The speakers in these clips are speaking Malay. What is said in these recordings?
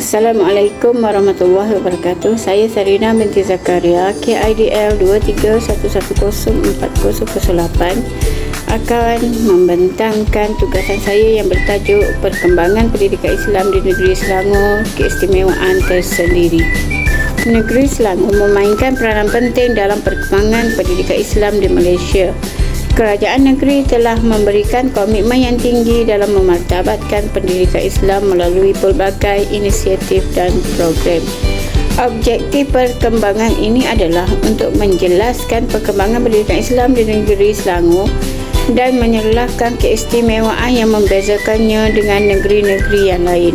Assalamualaikum warahmatullahi wabarakatuh. Saya Sarina binti Zakaria, KIDL 23104008 akan membentangkan tugasan saya yang bertajuk Perkembangan Pendidikan Islam di Negeri Selangor, keistimewaan tersendiri. Negeri Selangor memainkan peranan penting dalam perkembangan pendidikan Islam di Malaysia kerajaan negeri telah memberikan komitmen yang tinggi dalam memartabatkan pendidikan Islam melalui pelbagai inisiatif dan program. Objektif perkembangan ini adalah untuk menjelaskan perkembangan pendidikan Islam di negeri Selangor dan menyerlahkan keistimewaan yang membezakannya dengan negeri-negeri yang lain.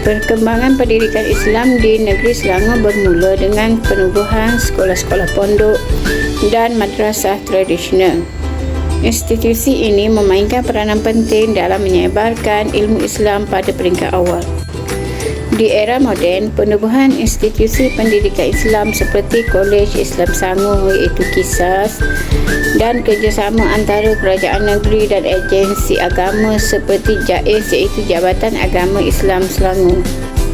Perkembangan pendidikan Islam di negeri Selangor bermula dengan penubuhan sekolah-sekolah pondok dan madrasah tradisional. Institusi ini memainkan peranan penting dalam menyebarkan ilmu Islam pada peringkat awal. Di era moden, penubuhan institusi pendidikan Islam seperti Kolej Islam Selangor iaitu KISAS dan kerjasama antara kerajaan negeri dan agensi agama seperti JAIS iaitu Jabatan Agama Islam Selangor.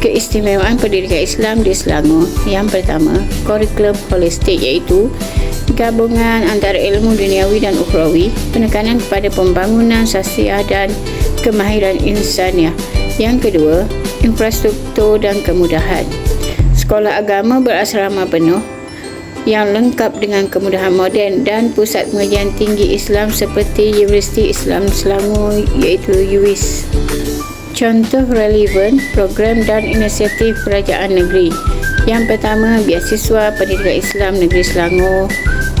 Keistimewaan pendidikan Islam di Selangor yang pertama, kurikulum holistik iaitu gabungan antara ilmu duniawi dan ukhrawi, penekanan kepada pembangunan sosial dan kemahiran insaniah. Yang kedua, infrastruktur dan kemudahan. Sekolah agama berasrama penuh yang lengkap dengan kemudahan moden dan pusat pengajian tinggi Islam seperti Universiti Islam Selangor iaitu UIS. Contoh relevan program dan inisiatif kerajaan negeri. Yang pertama, Biasiswa Pendidikan Islam Negeri Selangor,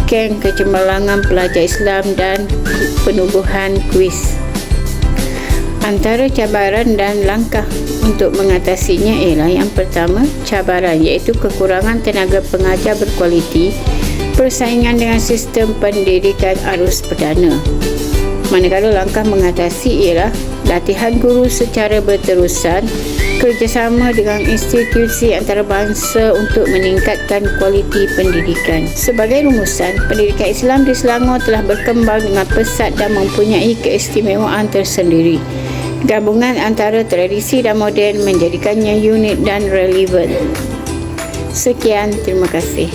Ken Kecemerlangan Pelajar Islam dan Penubuhan Kuis. Antara cabaran dan langkah untuk mengatasinya ialah yang pertama, cabaran iaitu kekurangan tenaga pengajar berkualiti, persaingan dengan sistem pendidikan arus perdana. Manakala langkah mengatasi ialah latihan guru secara berterusan, kerjasama dengan institusi antarabangsa untuk meningkatkan kualiti pendidikan. Sebagai rumusan, pendidikan Islam di Selangor telah berkembang dengan pesat dan mempunyai keistimewaan tersendiri. Gabungan antara tradisi dan moden menjadikannya unik dan relevan. Sekian, terima kasih.